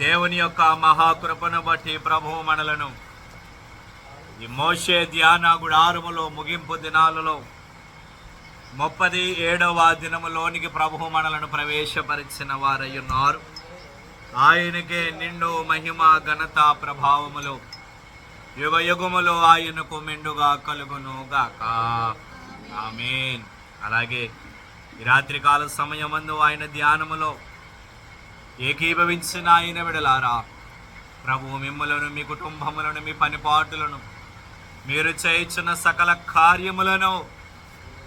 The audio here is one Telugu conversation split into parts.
దేవుని యొక్క మహాకృపను బట్టి ప్రభువు మనలను ఈ మోషే ధ్యాన గుడారములో ముగింపు దినాలలో ముప్పది ఏడవ దినములోనికి ప్రభువు మనలను ప్రవేశపరిచిన వారై ఉన్నారు ఆయనకే నిండు మహిమ ఘనత ప్రభావములు యుగ యుగములు ఆయనకు మెండుగా కలుగును గాక ఆమేన్. అలాగే ఈ రాత్రికాల సమయమందు ఆయన ధ్యానములో ఏకీభవించిన ఆయన విడలారా. ప్రభు మిమ్మలను మీ కుటుంబములను మీ పనిపాటులను మీరు చేయించిన సకల కార్యములను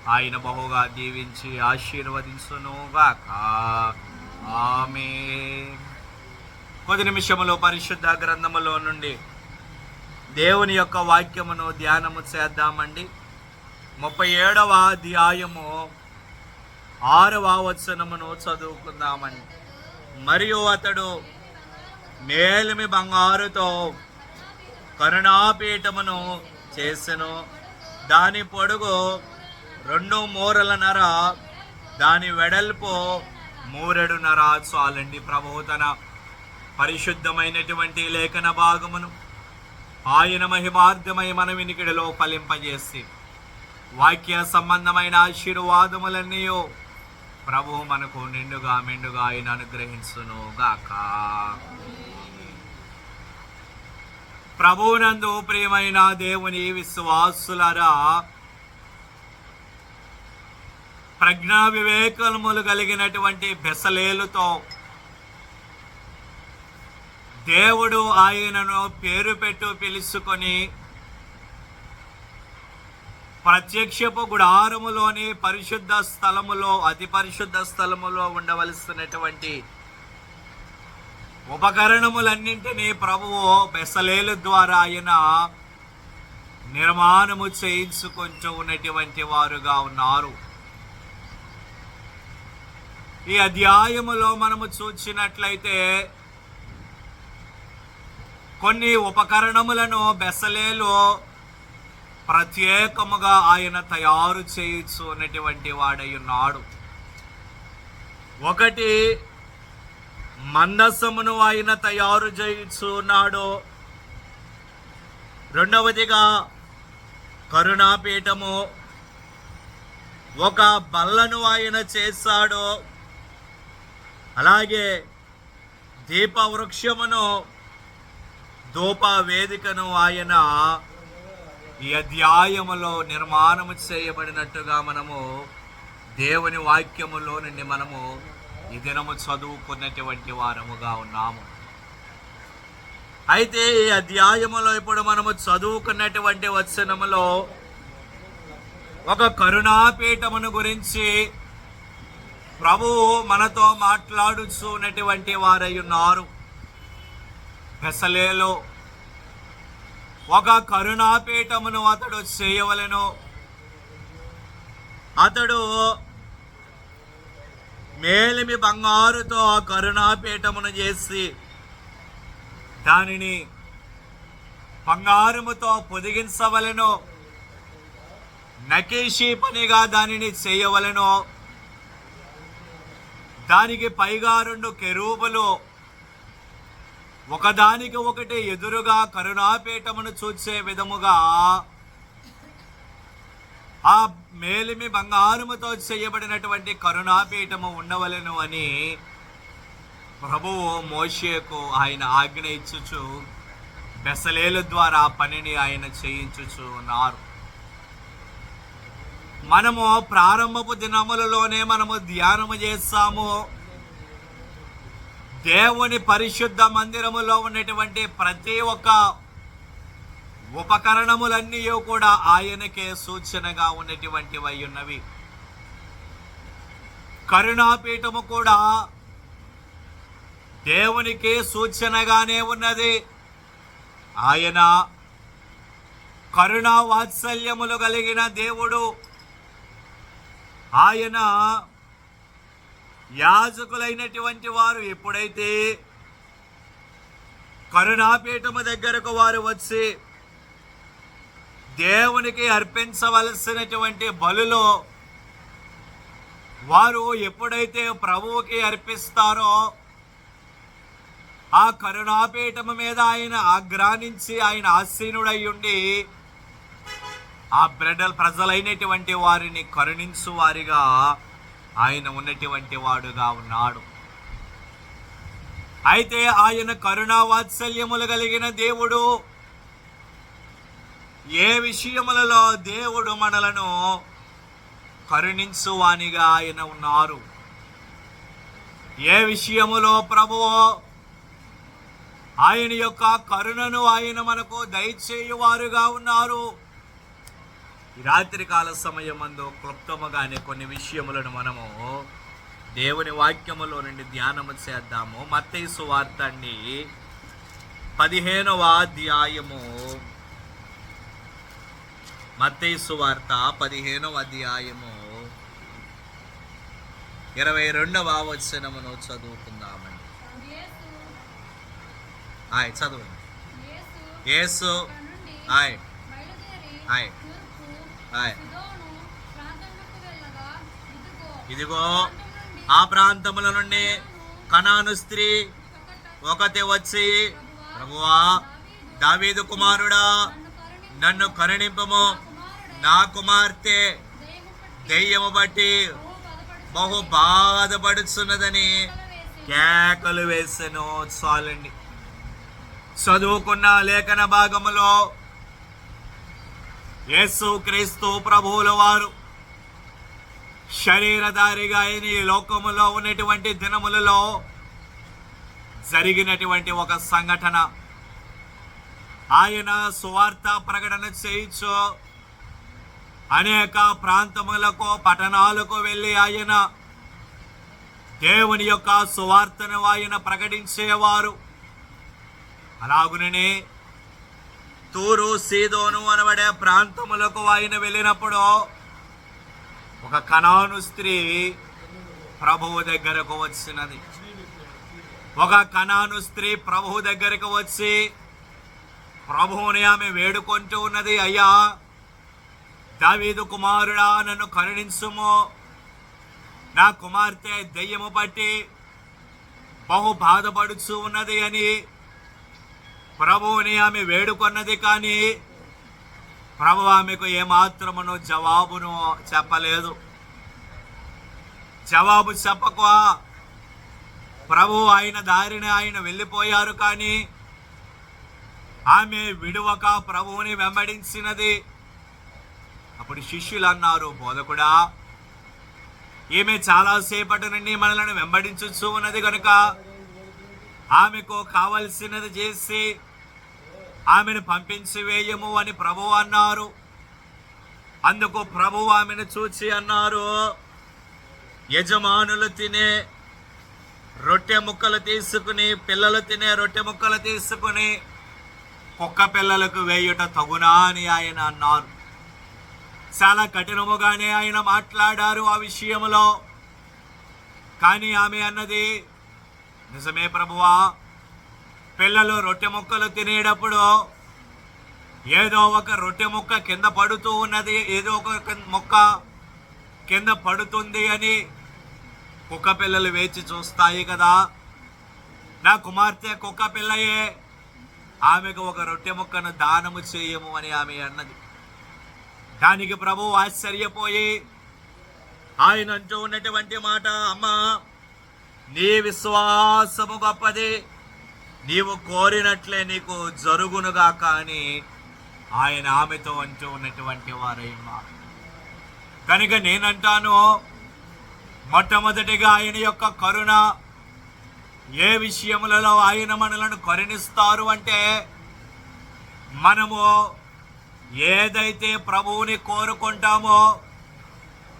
ఆయన బహుగా దీవించి ఆశీర్వదించునుగాక. ఆమె కొద్ది నిమిషములో పరిశుద్ధ గ్రంథములో నుండి దేవుని యొక్క వాక్యమును ధ్యానము చేద్దామండి. ముప్పై ఏడవ అధ్యాయము ఆరవ వచనమును చదువుకుందామండి. మరియు అతడు మేలిమి బంగారుతో కరుణాపీఠమును చేసెను. దాని పొడుగు రెండు మూరలన్నర దాని వెడల్పు మూరెడున్నర. చాలండి ప్రభువు తన పరిశుద్ధమైనటువంటి లేఖన భాగమును. ఆయన మహిమార్థమై మన వినికిడిలో ఫలింపజేసి వాక్య సంబంధమైన ఆశీర్వాదములన్నీ ప్రభువు మనకు నిండుగా మెండుగా ఆయన అనుగ్రహించును గాక ప్రభువునందు ప్రియమైన దేవుని విశ్వాసులరా ప్రజ్ఞా వివేకములు కలిగినటువంటి బెసలేలుతో దేవుడు ఆయనను పేరు పెట్టు పిలుచుకొని ప్రత్యక్షపు గుడారములోని పరిశుద్ధ స్థలములో అతి పరిశుద్ధ స్థలములో ఉండవలసినటువంటి ఉపకరణములన్నింటినీ ప్రభువు బెసలేలు ద్వారా ఆయన నిర్మాణము చేయించుకుంటూ ఉన్నటువంటి వారుగా ఉన్నారు. ఈ అధ్యాయములో మనము చూసినట్లయితే కొన్ని ఉపకరణములను బెసలేలు ప్రత్యేకముగా ఆయన తయారు చేయొచ్చు అనేటువంటి వాడై ఉన్నాడు ఒకటి మందసమును ఆయన తయారు చేయొచ్చు ఉన్నాడు. రెండవదిగా కరుణాపీఠము. ఒక బల్లను ఆయన చేశాడు. అలాగే దీపవృక్షమును ధూప వేదికను ఆయన ఈ అధ్యాయములో నిర్మాణం చేయబడినట్టుగా మనము దేవుని వాక్యములో నుండి మనము ఈ దినము చదువుకున్నటువంటి వారముగా ఉన్నాము. అయితే ఈ అధ్యాయములో ఇప్పుడు మనము చదువుకున్నటువంటి వచనములో ఒక కరుణాపీఠమును గురించి ప్రభువు మనతో మాట్లాడుచున్నటువంటి వారై ఉన్నారు. పెసలేలో ఒక కరుణాపీఠమును అతడు చేయవలెను. అతడు మేలిమి బంగారుతో ఆ కరుణాపీఠమును చేసి దానిని బంగారముతో పొదిగించవలెను. నకేషి పనిగా దానిని చేయవలెను. దానికి పైగా రెండు కెరూబులు ఒకదానికి ఒకటి ఎదురుగా కరుణాపీఠమును చూసే విధముగా ఆ మేలిమి బంగారముతో చేయబడినటువంటి కరుణాపీఠము ఉండవలెను అని ప్రభువు మోషేకు ఆయన ఆజ్ఞ ఇచ్చుచు బెసలేలు ద్వారా పనిని ఆయన చేయించుచు ఉన్నారు మనము ప్రారంభపు దినములలోనే మనము ధ్యానము చేస్తాము. దేవుని పరిశుద్ధ మందిరములో ఉన్నటువంటి ప్రతి ఒక్క ఉపకరణములన్నీ కూడా ఆయనకే సూచనగా ఉన్నటువంటివై ఉన్నవి. కరుణాపీఠము కూడా దేవునికి సూచనగానే ఉన్నది. ఆయన కరుణా వాత్సల్యములు కలిగిన దేవుడు. ఆయన యాజకులైనటువంటి వారు ఎప్పుడైతే కరుణాపీఠము దగ్గరకు వారు వచ్చి దేవునికి అర్పించవలసినటువంటి బలులో వారు ఎప్పుడైతే ప్రభువుకి అర్పిస్తారో ఆ కరుణాపీఠం మీద ఆయన ఆగ్రానించి ఆయన ఆసీనుడై ఉండి ఆ బ్రెడల్ ప్రజలైనటువంటి వారిని కరుణించు వారిగా ఆయన ఉన్నటువంటి వాడుగా ఉన్నాడు. అయితే ఆయన కరుణా వాత్సల్యములు కలిగిన దేవుడు ఏ విషయములలో దేవుడు మనలను కరుణించువానిగా ఆయన ఉన్నారు? ఏ విషయములో ప్రభువు? ఆయన యొక్క కరుణను ఆయన మనకు దయచేయువారుగా ఉన్నారు. రాత్రి కాల సమయమందు క్లుప్తముగానే కొన్ని విషయములను మనము దేవుని వాక్యములో నుండి ధ్యానము చేద్దాము. మత్తయి సువార్త అండి పదిహేనవ అధ్యాయము. మత్తయి సువార్త పదిహేనవ అధ్యాయము. ఇరవై రెండవ వచనమును చదువుకుందామండి. ఆయ్ చదవండి. యేసు నుండి ఆయ్ ఆయ్. ఇదిగో ఆ ప్రాంతముల నుండి కనాను స్త్రీ ఒకట ఒకటి వచ్చి ప్రభువా దావీదు కుమారుడా నన్ను కరుణింపము. నా కుమార్తె దయ్యము బట్టి బహు బహు బాధపడుచు బాధపడుచున్నదని కేకలు వేసెను. చాలండి. చదువుకున్న లేఖన భాగములో యేసు క్రీస్తు ప్రభువుల వారు శరీరధారిగా అయిన ఈ లోకములో ఉన్నటువంటి దినములలో జరిగినటువంటి ఒక సంఘటన. ఆయన సువార్త ప్రకటన చేయొచ్చు అనేక ప్రాంతములకు పట్టణాలకు వెళ్ళి ఆయన దేవుని యొక్క సువార్తను ఆయన ప్రకటించేవారు. అలాగుననే తూరు సీదోను అనబడే ప్రాంతములకు ఆయన వెళ్ళినప్పుడు ఒక కణాను స్త్రీ ప్రభువు దగ్గరకు వచ్చినది. ఒక కణాను స్త్రీ ప్రభువు దగ్గరకు వచ్చి ప్రభువుని ఆమె వేడుకుంటూ ఉన్నది అయ్యా దావీదు కుమారుడా నన్ను కరుణించుము. నా కుమార్తె దెయ్యము పట్టి బహు బాధపడుచు ఉన్నది అని ప్రభువుని ఆమె వేడుకొన్నది కానీ ప్రభు ఆమెకు ఏమాత్రమును జవాబును చెప్పలేదు. జవాబు చెప్పక ప్రభు ఆయన దారిని ఆయన వెళ్ళిపోయారు కానీ ఆమె విడువక ప్రభువుని వెంబడించినది. అప్పుడు శిష్యులు అన్నారు బోధకుడా ఈమె చాలాసేపటి నుండి మనలను వెంబడించుచు ఉన్నది కనుక ఆమెకు కావలసినది చేసి ఆమెను పంపించి వేయము అని ప్రభు అన్నారు. అందుకు ప్రభు ఆమెను చూచి అన్నారు యజమానులు తినే రొట్టె ముక్కలు తీసుకుని పిల్లలు తినే రొట్టె ముక్కలు తీసుకుని కుక్క పిల్లలకు వేయుట తగునా అని ఆయన అన్నారు. చాలా కఠినముగానే ఆయన మాట్లాడారు ఆ విషయంలో కానీ ఆమె అన్నది నిజమే ప్రభువా. పిల్లలు రొట్టె ముక్కలు తినేటప్పుడు ఏదో ఒక రొట్టె ముక్క కింద పడుతూ ఉన్నది ఏదో ఒక మొక్క ముక్క కింద పడుతుంది అని కుక్క పిల్లలు వేచి చూస్తాయి కదా. నా కుమార్తె కుక్క పిల్లయే ఆమెకు ఒక రొట్టె ముక్కను దానము చేయము అని ఆమె అన్నది. దానికి ప్రభు ఆశ్చర్యపోయి ఆయన అంటూ ఉన్నటువంటి మాట అమ్మా నీ విశ్వాసము గొప్పది. నీవు కోరినట్లే నీకు జరుగునుగా కానీ ఆయన ఆమెతో అంటూ ఉన్నటువంటి వారై కనుక నేనంటాను మొట్టమొదటిగా ఆయన యొక్క కరుణ ఏ విషయములలో ఆయన మనలను కరుణిస్తారు అంటే మనము ఏదైతే ప్రభువుని కోరుకుంటామో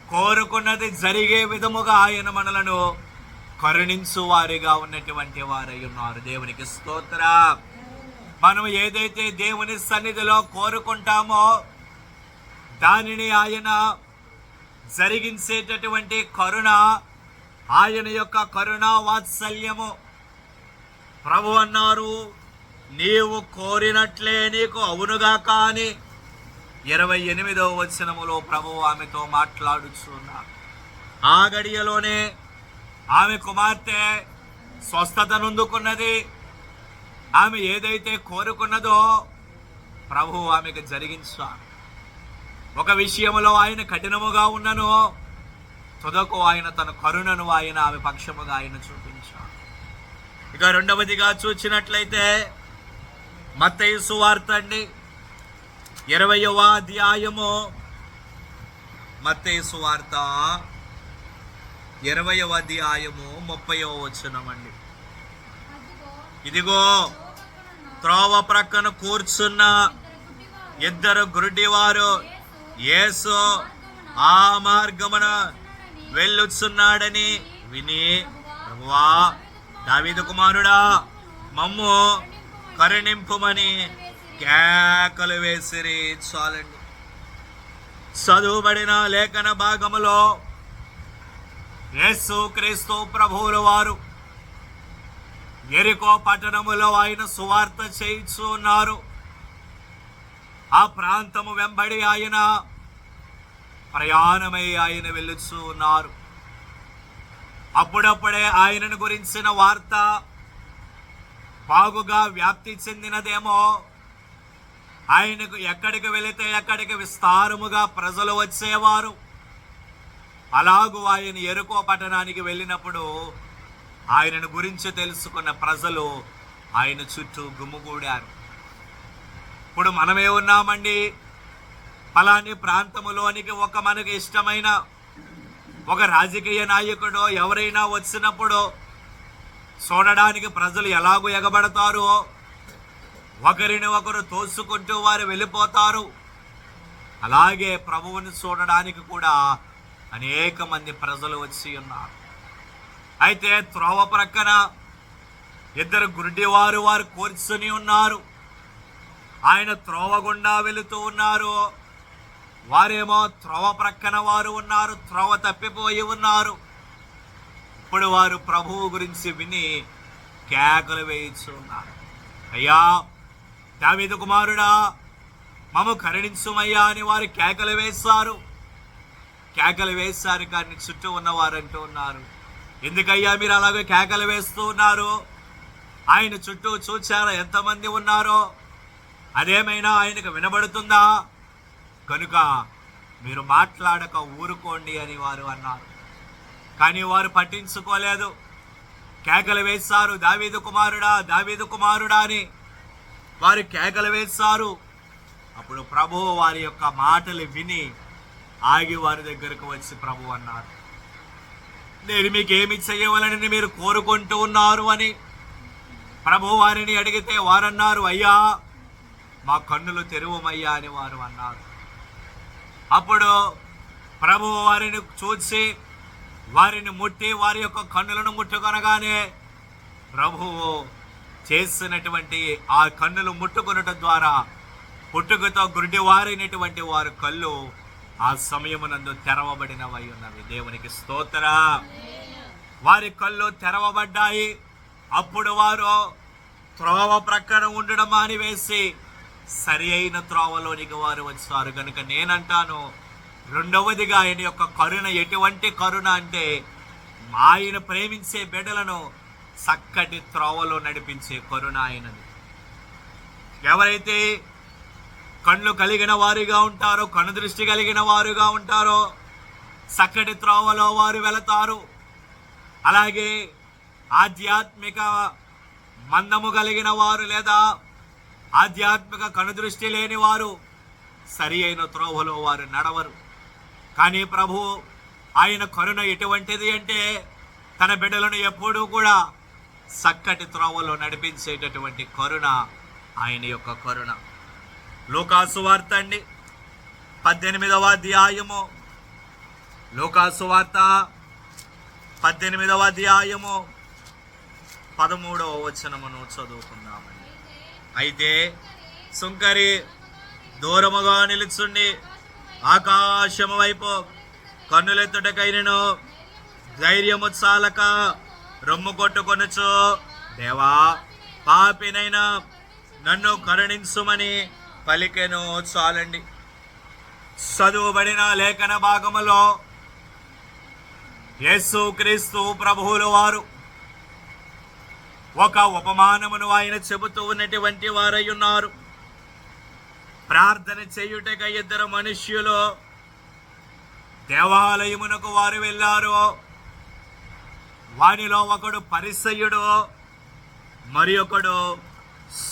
కోరుకున్నది జరిగే విధముగా ఆయన మనలను కరుణించు వారిగా ఉన్నటువంటి వారై ఉన్నారు. దేవునికి స్తోత్ర. మనం ఏదైతే దేవుని సన్నిధిలో కోరుకుంటామో దానిని ఆయన జరిగించేటటువంటి కరుణ ఆయన యొక్క కరుణ వాత్సల్యము. ప్రభు అన్నారు నీవు కోరినట్లే నీకు అవునుగా కానీ. ఇరవై ఎనిమిదవ వచనములో ప్రభు ఆమెతో మాట్లాడుచున్నారు ఆ గడియలోనే ఆమె కుమార్తె స్వస్థతనుందుకున్నది ఆమె ఏదైతే కోరుకున్నదో ప్రభు ఆమెకు జరిగించారు ఒక విషయంలో ఆయన కఠినముగా ఉన్నను తుదకు ఆయన తన కరుణను ఆయన ఆమె పక్షముగా ఆయన చూపించాడు. ఇక రెండవదిగా చూచినట్లయితే మత్తయి సువార్త అండి. ఇరవయవ అధ్యాయము మత్తయి సువార్త. ఇరవయవ అధ్యాయము ముప్పయవ వచనమండి. అదిగో ఇదిగో త్రోవ ప్రక్కన కూర్చున్న ఇద్దరు గురుడివారు యేసు యేసు ఆ మార్గమున వెళ్ళుచున్నాడని విని ప్రభువా దావీదు కుమారుడా మమ్ము కరుణింపుమని కేకలు వేసిరి చాలండి. చదువుబడిన లేఖన భాగములో యేసు క్రీస్తు ప్రభువుల వారు ఎరికో పట్టణములో ఆయన సువార్త చేయించు ఉన్నారు. ఆ ప్రాంతము వెంబడి ఆయన ప్రయాణమై ఆయన వెళ్ళుచు ఉన్నారు. అప్పుడప్పుడే ఆయనను గురించిన వార్త బాగుగా వ్యాప్తి చెందినదేమో. ఆయనకు ఎక్కడికి వెళితే ఎక్కడికి విస్తారముగా ప్రజలు వచ్చేవారు. అలాగు ఆయన ఎరుకో పట్టణానికి వెళ్ళినప్పుడు ఆయనను గురించి తెలుసుకున్న ప్రజలు ఆయన చుట్టూ గుమ్ముగూడారు ఇప్పుడు మనమే ఉన్నామండి. ఫలాని ప్రాంతములోనికి ఒక మనకు ఇష్టమైన ఒక రాజకీయ నాయకుడు ఎవరైనా వచ్చినప్పుడు చూడడానికి ప్రజలు ఎలాగో ఎగబడతారో? ఒకరిని ఒకరు తోసుకుంటూ వారు వెళ్ళిపోతారు. అలాగే ప్రభువుని చూడడానికి కూడా అనేక మంది ప్రజలు వచ్చి ఉన్నారు. అయితే త్రోవ ప్రక్కన ఇద్దరు గురుడివారు వారు కూర్చుని ఉన్నారు. ఆయన త్రోవ గుండా వెళుతూ ఉన్నారు. వారేమో త్రోవ ప్రక్కన వారు ఉన్నారు త్రోవ తప్పిపోయి ఉన్నారు. ఇప్పుడు వారు ప్రభువు గురించి విని కేకలు వేయిచు ఉన్నారు. అయ్యా దావీదు కుమారుడా మమ్మ కరుణించుమయ్యా అని వారు కేకలు వేశారు. కేకలు వేశారు కానీ చుట్టూ ఉన్నవారు అంటూ ఉన్నారు. ఎందుకయ్యా మీరు అలాగే కేకలు వేస్తూ ఉన్నారు? ఆయన చుట్టూ చూచారా ఎంతమంది ఉన్నారో? అదేమైనా ఆయనకు వినబడుతుందా? కనుక మీరు మాట్లాడక ఊరుకోండి అని వారు అన్నారు. కానీ వారు పట్టించుకోలేదు. కేకలు వేశారు దావీదు కుమారుడా దావీదు కుమారుడా అని. వారు కేకలు వేశారు. అప్పుడు ప్రభువు వారి యొక్క మాటలు విని ఆగి వారి దగ్గరకు వచ్చి ప్రభు అన్నారు నేను మీకు ఏమి మీరు కోరుకుంటూ ఉన్నారు అని ప్రభు వారిని అడిగితే వారన్నారు అయ్యా మా కన్నులు తెరువమయ్యా అని వారు అన్నారు. అప్పుడు ప్రభువు వారిని చూసి వారిని ముట్టి వారి యొక్క కన్నులను ముట్టుకొనగానే ప్రభువు చేసినటువంటి ఆ కన్నులు ముట్టుకొనుట ద్వారా పుట్టుకతో గుడ్డివారైనటువంటి వారి కళ్ళు ఆ సమయమునందు తెరవబడినవై ఉన్నవి. దేవునికి స్తోత్ర. వారి కళ్ళు తెరవబడ్డాయి. అప్పుడు వారు త్రోవ ప్రక్కన ఉండడం మానివేసి సరి అయిన త్రోవలోనికి వారు వచ్చారు. కనుక నేనంటాను రెండవదిగా ఆయన యొక్క కరుణ ఎటువంటి కరుణ అంటే ఆయన ప్రేమించే బిడ్డలను చక్కటి త్రోవలో నడిపించే కరుణ ఆయనది. ఎవరైతే కళ్ళు కలిగిన వారుగా ఉంటారో కను దృష్టి కలిగిన వారుగా ఉంటారో. చక్కటి త్రోవలో వారు వెళతారు. అలాగే ఆధ్యాత్మిక మందము కలిగిన వారు లేదా ఆధ్యాత్మిక కనుదృష్టి లేని వారు సరి అయిన త్రోవలో వారు నడవరు. కానీ ప్రభు ఆయన కరుణ ఎటువంటిది అంటే తన బిడ్డలను ఎప్పుడూ కూడా చక్కటి త్రోవలో నడిపించేటటువంటి కరుణ ఆయన యొక్క కరుణ. లోకాసు వార్త అండి పద్దెనిమిదవ అధ్యాయము. లోకాసు వార్త పద్దెనిమిదవ అధ్యాయము. పదమూడవ వచనమును చదువుకుందామండి. అయితే సుంకరి దూరముగా నిలుచుండి ఆకాశము వైపు కన్నులెత్తుటకైనను ధైర్యము చాలక రొమ్ము కొట్టుకొనుచు దేవా పాపినైనా నన్ను కరుణించుమని పలికెను చాలండి చదువుబడిన లేఖన భాగములో యేసు క్రీస్తు ప్రభువులు వారు ఒక ఉపమానమును ఆయన చెబుతూ ఉన్నటువంటి వారై ఉన్నారు. ప్రార్థన చేయుటక ఇద్దరు మనుష్యులు దేవాలయమునకు వారు వెళ్ళారు. వారిలో ఒకడు పరిసయుడు మరి ఒకడు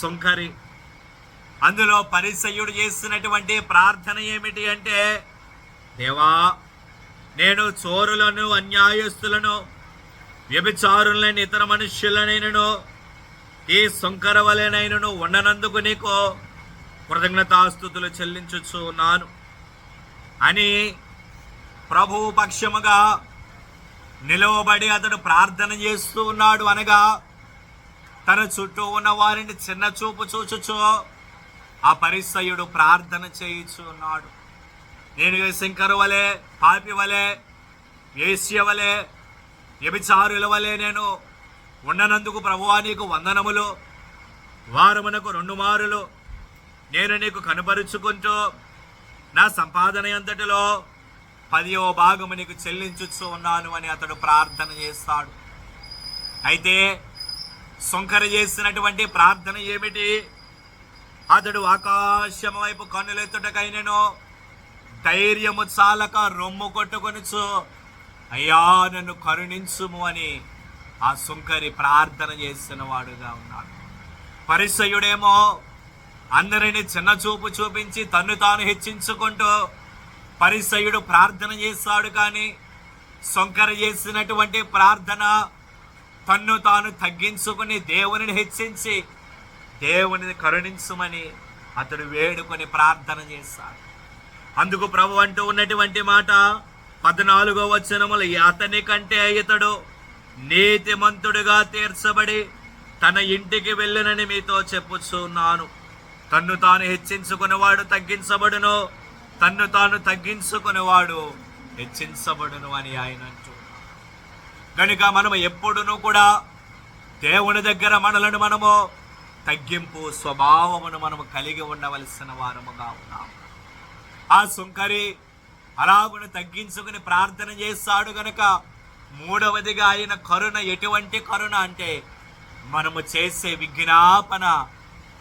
సుంకరి. అందులో పరిసయుడు చేస్తున్నటువంటి ప్రార్థన ఏమిటి అంటే దేవా నేను చోరులను అన్యాయస్తులను వ్యభిచారులైన ఇతర మనుష్యులనైనను ఈ సుంకర వలెనైనను ఉండనందుకు నీకు కృతజ్ఞతాస్థుతులు చెల్లించుచు ఉన్నాను అని ప్రభువు పక్షముగా నిలవబడి అతడు ప్రార్థన చేస్తూ ఉన్నాడు అనగా తన చుట్టూ ఉన్న వారిని చిన్న చూపు చూచుచో ఆ పరిసయుడు ప్రార్థన చేయుచు ఉన్నాడు నేను శంకరు వలె పాపి వలె వేశ్య వలె వ్యభిచారుల వలె నేను ఉండనందుకు ప్రభువా నీకు వందనములు. వారమునకు రెండు మారులు. నేను నీకు కనపరుచుకుంటూ నా సంపాదన అంతటిలో పదివ భాగము నీకు చెల్లించుచు ఉన్నాను అని అతడు ప్రార్థన చేస్తాడు. అయితే సొంకర చేసినటువంటి ప్రార్థన ఏమిటి? అతడు ఆకాశం వైపు కన్నులెత్తుటకైనను. ధైర్యము చాలక రొమ్ము కొట్టుకొనుచు అయ్యా నన్ను కరుణించుము అని ఆ సుంకరి ప్రార్థన చేసిన వాడుగా ఉన్నాడు. పరిసయుడేమో అందరిని చిన్న చూపు చూపించి తన్ను తాను హెచ్చించుకుంటూ పరిసయుడు ప్రార్థన చేస్తాడు కానీ సొంకర చేసినటువంటి ప్రార్థన తన్ను తాను తగ్గించుకుని దేవుని హెచ్చించి దేవునిని కరుణించుమని అతడు వేడుకొని ప్రార్థన చేస్తాడు అందుకు ప్రభు అంటూ ఉన్నటువంటి మాట పద్నాలుగో వచనములు అతని కంటే ఇతడు నీతిమంతుడిగా తీర్చబడి తన ఇంటికి వెళ్ళనని మీతో చెప్పుచున్నాను. తన్ను తాను హెచ్చించుకునేవాడు తగ్గించబడును తన్ను తాను తగ్గించుకునేవాడు హెచ్చించబడును అని ఆయన అంటూ కనుక మనము ఎప్పుడునూ కూడా దేవుని దగ్గర మనలను మనము తగ్గింపు స్వభావమును మనము కలిగి ఉండవలసిన వారముగా ఉన్నాము ఆ సుంకరి అలాగును తగ్గించుకుని ప్రార్థన చేస్తాడు గనక మూడవదిగా ఆయన కరుణ ఎటువంటి కరుణ అంటే మనము చేసే విజ్ఞాపన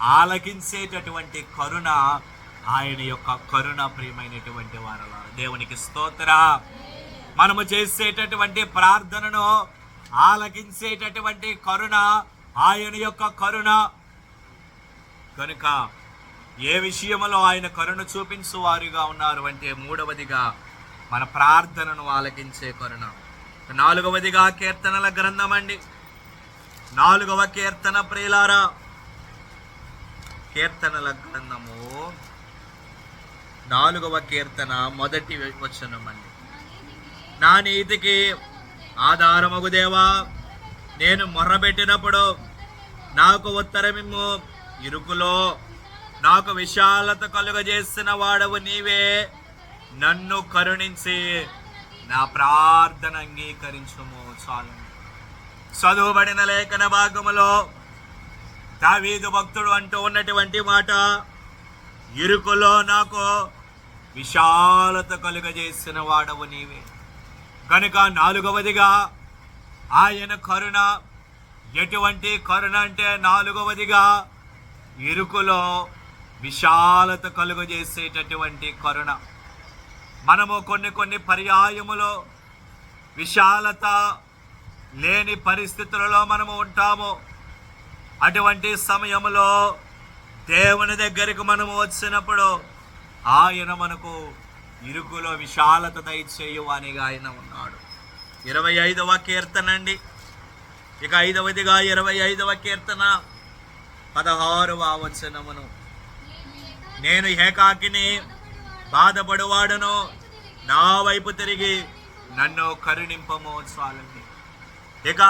ఆలకించేటటువంటి కరుణ ఆయన యొక్క కరుణ ప్రియమైనటువంటి వారల. దేవునికి స్తోత్ర. మనము చేసేటటువంటి ప్రార్థనను ఆలకించేటటువంటి కరుణ ఆయన యొక్క కరుణ కనుక ఏ విషయంలో ఆయన కరుణ చూపించు వారుగా ఉన్నారు అంటే మూడవదిగా మన ప్రార్థనను ఆలకించే కరుణ. నాలుగవదిగా కీర్తనల గ్రంథం అండి. నాలుగవ కీర్తన ప్రియులారా కీర్తనల గ్రంథము నాలుగవ కీర్తన మొదటి వచనం అండి. నా నీతికి ఆధారమగు దేవా నేను మొర్రబెట్టినప్పుడు నాకు ఉత్తరమిమ్ము. ఇరుకులో నాకు విశాలత కలుగజేసిన వాడవు నీవే. నన్ను కరుణించి నా ప్రార్థన అంగీకరించుము చాలు. చదువుబడిన లేఖన భాగములో దావీదు భక్తుడు అంటూ ఉన్నటువంటి మాట ఇరుకులో నాకు విశాలత కలుగజేసిన వాడవు నీవే. కనుక నాలుగవదిగా ఆయన కరుణ ఎటువంటి కరుణ అంటే నాలుగవదిగా ఇరుకులో విశాలత కలుగజేసేటటువంటి కరుణ. మనము కొన్ని కొన్ని పర్యాయములో విశాలత లేని పరిస్థితులలో మనము ఉంటాము. అటువంటి సమయంలో దేవుని దగ్గరికి మనము వచ్చినప్పుడు ఆయన మనకు ఇరుకులో విశాలత దయచేయువానిగా ఆయన ఉన్నాడు. ఇరవై ఐదవ కీర్తన అండి. ఇక ఐదవదిగా ఇరవై ఐదవ కీర్తన. పదహారవ వచనమును. నేను ఏకాకిని బాధపడువాడును నా వైపు తిరిగి నన్ను కరుణింపము చాలండి. ఇక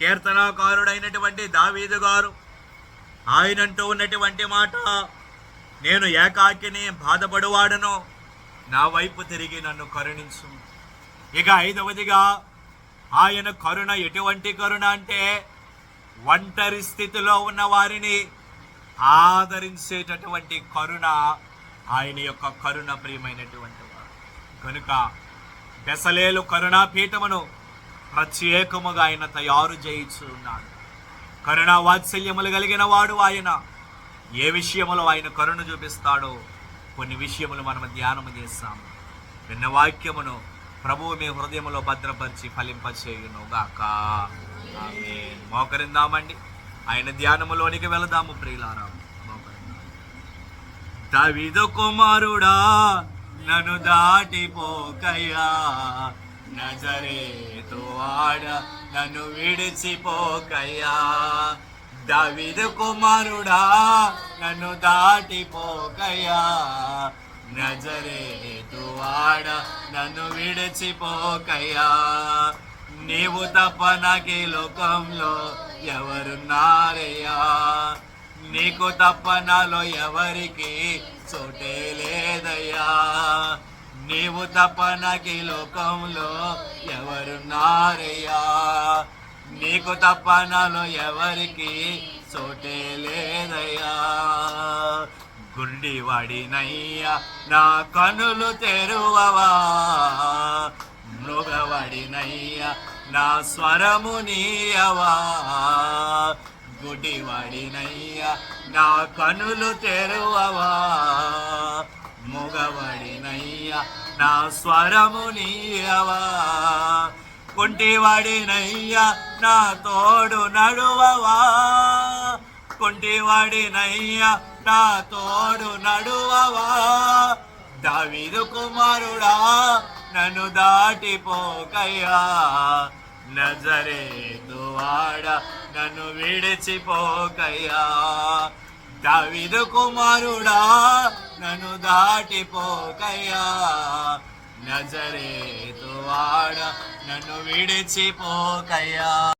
కీర్తనాకారుడైనటువంటి దావీదు గారు ఆయనంటూ ఉన్నటువంటి మాట నేను ఏకాకిని బాధపడువాడను నా వైపు తిరిగి నన్ను కరుణించు ఇక ఐదవదిగా ఆయన కరుణ ఎటువంటి కరుణ అంటే ఒంటరి స్థితిలో ఉన్న వారిని ఆదరించేటటువంటి కరుణ ఆయన యొక్క కరుణ ప్రియమైనటువంటి వాడు కనుక పెసలేలు కరుణాపీఠమును ప్రత్యేకముగా ఆయన తయారు చేయించు ఉన్నాడు కరుణా వాత్సల్యములు కలిగిన వాడు ఆయన. ఏ విషయములో ఆయన కరుణ చూపిస్తాడో కొన్ని విషయములు మనం ధ్యానము చేస్తాము. విన్న వాక్యమును ప్రభువు మీ హృదయంలో భద్రపరిచి ఫలింపచేయును గాక ఆమె మోకరిందామండి. ఆయన ధ్యానములోనికి వెళదాము ప్రియులారా. మోకరిందాం. కుమారుడా నన్ను దాటిపోకయ్యా. నజరేతు వాడ నన్ను విడిచిపోకయ్యా. దావీదు కుమారుడా నన్ను దాటిపోకయ్యా. నజరేతు వాడ నన్ను విడిచిపోకయ్యా. నీవు తప్ప నాకీ లోకంలో ఎవరున్నారయ్యా. నీకు తప్ప నాలో ఎవరికి చోటే లేదయ్యా. నీవు తప్ప నాకీ లోకంలో ఎవరున్నారయ్యా. నీకు తప్ప నాలో ఎవరికి చోటే లేదయ్యా. గుండి వాడినయ్యా నా కనులు తెరువవా? మృగవాడినయ్యా నా స్వరము నీయవా? గుడివాడినయ్యా నా కనులు తెరువవా? మృగవాడినయ్యా నా స్వరము నీయవా? కుంటివాడినయ్యా నా తోడు నడువవా? కుంటివాడినయ్యా నా తోడు నడువవా? దావీదు కుమారుడా నన్ను దాటిపోకయ్యా. నజరేతు వాడ నన్ను విడిచిపోకయ్యా. దావీదు కుమారుడా నన్ను దాటిపోకయ్యా. నజరేతు వాడ నన్ను విడిచిపోకయ్యా.